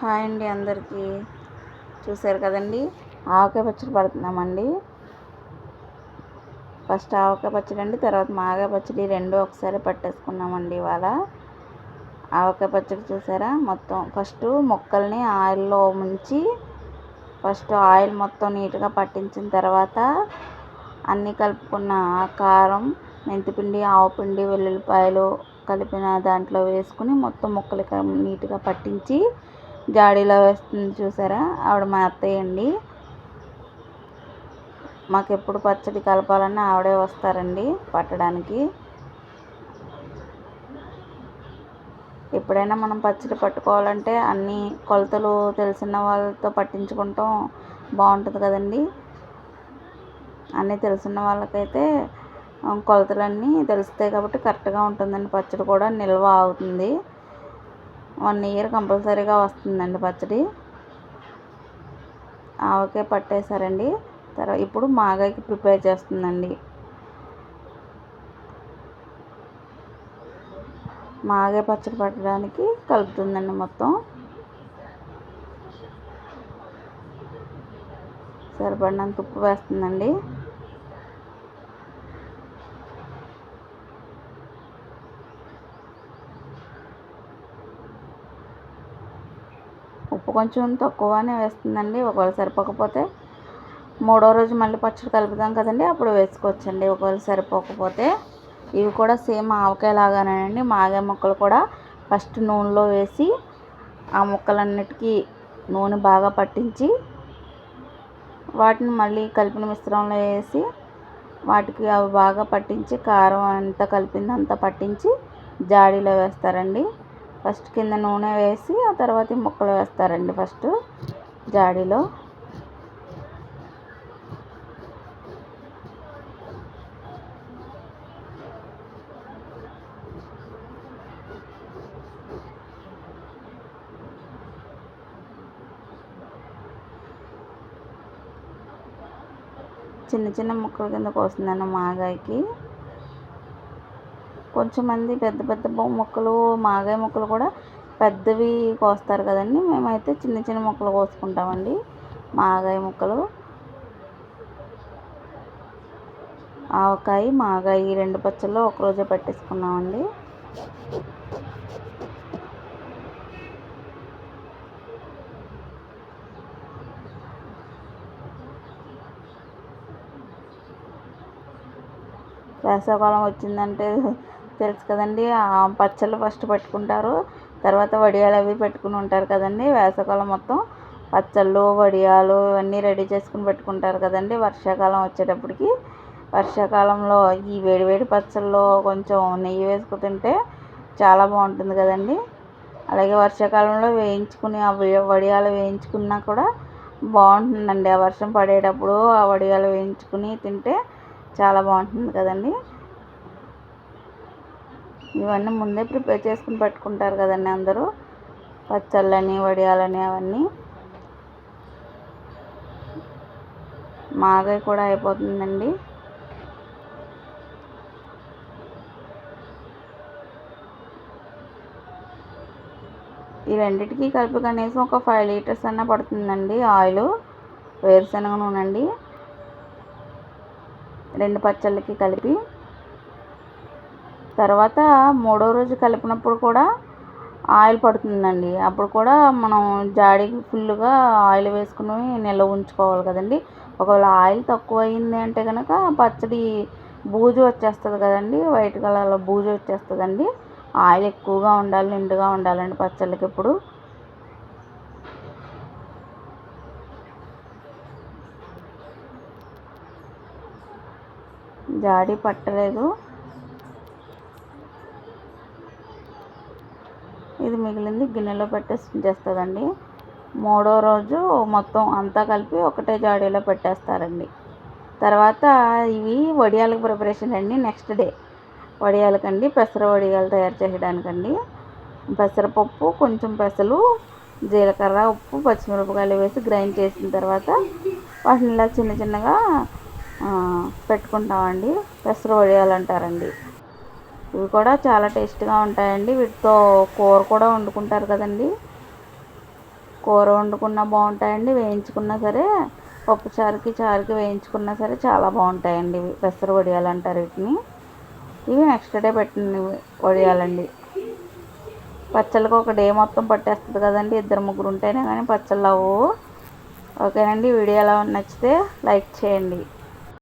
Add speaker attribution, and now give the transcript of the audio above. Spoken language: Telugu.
Speaker 1: హాయ్ అండి అందరికీ. చూసారు కదండి? ఆవకాయ పచ్చడి పడుతున్నామండి. ఫస్ట్ ఆవకాయ పచ్చడి అండి తర్వాత మాగాయ పచ్చడి రెండు ఒకసారి పట్టేసుకున్నామండి ఇవాళ. ఆవకాయ పచ్చడి చూసారా? మొత్తం ఫస్ట్ ముక్కల్ని ఆయిల్లో ముంచి ఫస్ట్ ఆయిల్ మొత్తం నీట్గా పట్టించిన తర్వాత అన్నీ కలుపుకున్న కారం మెంతిపిండి ఆవపిండి వెల్లుల్లిపాయలు కలిపిన దాంట్లో వేసుకుని మొత్తం ముక్కలు నీట్గా పట్టించి జాడీలో వేస్తుంది చూసారా? ఆవిడ మా అత్తయ్య అండి. మాకు ఎప్పుడు పచ్చడి కలపాలన్నా ఆవిడే వస్తారండి పట్టడానికి. ఎప్పుడైనా మనం పచ్చడి పట్టుకోవాలంటే అన్ని కొలతలు తెలిసిన వాళ్ళతో పట్టించుకుంటాం. బాగుంటుంది కదండి. అన్నీ తెలిసిన వాళ్ళకైతే కొలతలన్నీ తెలుస్తాయి కాబట్టి కరెక్ట్గా ఉంటుందండి. పచ్చడి కూడా నిల్వ అవుతుంది. వన్ ఇయర్ కంపల్సరీగా వస్తుందండి పచ్చడి ఆవకాయ పట్టేశారండి. తర్వాత ఇప్పుడు మాగాయకి ప్రిపేర్ చేస్తుందండి. మాగాయ పచ్చడి పట్టడానికి కలుపుతుందండి మొత్తం. సరిపడినంత ఉప్పు వేస్తుందండి. ఉప్పు కొంచెం తక్కువనే వేస్తుందండి. ఒకవేళ సరిపోకపోతే మూడో రోజు మళ్ళీ పచ్చడి కలుపుతాం కదండి. అప్పుడు వేసుకోవచ్చండి. ఒకవేళ సరిపోకపోతే ఇవి కూడా సేమ్ ఆవకాయ లాగానేనండి. మాగే ముక్కలు కూడా ఫస్ట్ నూనెలో వేసి ఆ ముక్కలన్నిటికీ నూనె బాగా పట్టించి వాటిని మళ్ళీ కలిపిన మిశ్రమంలో వేసి వాటికి అవి బాగా పట్టించి కారం అంతా కలిపిందంతా పట్టించి జాడీలో వేస్తారండి. ఫస్ట్ కింద నూనె వేసి ఆ తర్వాత ముక్కలు వేస్తారండి ఫస్ట్ జాడీలో. చిన్న చిన్న ముక్కల కింద కోస్తుందండి మాగాయకి. కొంచెం మంది పెద్ద పెద్ద ముక్కలు మాగాయ ముక్కలు కూడా పెద్దవి కోస్తారు కదండి. మేమైతే చిన్న చిన్న ముక్కలు కోసుకుంటామండి. మాగాయ ముక్కలు ఆవకాయ మాగాయ ఈ రెండు పచ్చళ్ళు ఒకరోజే పట్టేసుకున్నామండి. వేసవికాలం వచ్చిందంటే తెలుసు కదండి పచ్చళ్ళు ఫస్ట్ పెట్టుకుంటారు తర్వాత వడియాలు అవి పెట్టుకుని ఉంటారు కదండి వేసవికాలం మొత్తం పచ్చళ్ళు వడియాలు ఇవన్నీ రెడీ చేసుకుని పెట్టుకుంటారు కదండి వర్షాకాలం వచ్చేటప్పటికి. వర్షాకాలంలో ఈ వేడివేడి పచ్చళ్ళు కొంచెం నెయ్యి వేసుకు తింటే చాలా బాగుంటుంది కదండి. అలాగే వర్షాకాలంలో వేయించుకుని ఆ వడియాలు వేయించుకున్నా కూడా బాగుంటుందండి. ఆ వర్షం పడేటప్పుడు ఆ వడియాలు వేయించుకుని తింటే చాలా బాగుంటుంది కదండి. ఇవన్నీ ముందే ప్రిపేర్ చేసుకుని పెట్టుకుంటారు కదండి అందరూ. పచ్చళ్ళని వడియాలని అవన్నీ. మాగాయ కూడా అయిపోతుందండి. ఈ రెండింటికి కలిపి కనీసం ఒక ఫైవ్ లీటర్స్ అన్న పడుతుందండి ఆయిల్. వేరుశనగ నూనె అండి రెండు పచ్చళ్ళకి కలిపి. తర్వాత మూడో రోజు కలిపినప్పుడు కూడా ఆయిల్ పడుతుందండి. అప్పుడు కూడా మనం జాడీకి ఫుల్గా ఆయిల్ వేసుకుని నిల్వ ఉంచుకోవాలి కదండి. ఒకవేళ ఆయిల్ తక్కువ అయింది అంటే కనుక పచ్చడి బూజు వచ్చేస్తుంది కదండి. వైట్ కలర్లో బూజు వచ్చేస్తుందండి. ఆయిల్ ఎక్కువగా ఉండాలి నిండుగా ఉండాలండి పచ్చళ్ళకి ఇప్పుడు. జాడీ పట్టలేదు. ఇది మిగిలింది గిన్నెలో పెట్టేసి చేస్తుందండి. మూడో రోజు మొత్తం అంతా కలిపి ఒకటే జాడీలో పెట్టేస్తారండి. తర్వాత ఇవి వడియాలకు ప్రిపరేషన్ అండి నెక్స్ట్ డే. వడియాలకండి పెసర వడియాలు తయారు చేయడానికండి. పెసరపప్పు కొంచెం పెసలు జీలకర్ర ఉప్పు పచ్చిమిరపకాయలు వేసి గ్రైండ్ చేసిన తర్వాత వాటిని ఇలా చిన్న చిన్నగా పెట్టుకుంటామండి. పెసర వడియాలు అంటారండి. ఇవి కూడా చాలా టేస్ట్గా ఉంటాయండి. వీటితో కూర కూడా వండుకుంటారు కదండి. కూర వండుకున్నా బాగుంటాయండి. వేయించుకున్నా సరే పప్పు చారుకి చారుకి వేయించుకున్నా సరే చాలా బాగుంటాయండి ఇవి. పెసర వడియాలు అంటారు వీటిని. ఇవి నెక్స్ట్ డే పెట్టిన వడియాలండి. పచ్చళ్ళకి ఒక డే మొత్తం పట్టేస్తుంది కదండి. ఇద్దరు ముగ్గురు ఉంటేనే కానీ పచ్చళ్ళు అవ్వవు. ఓకేనండి. వీడియో ఎలా నచ్చితే లైక్ చేయండి.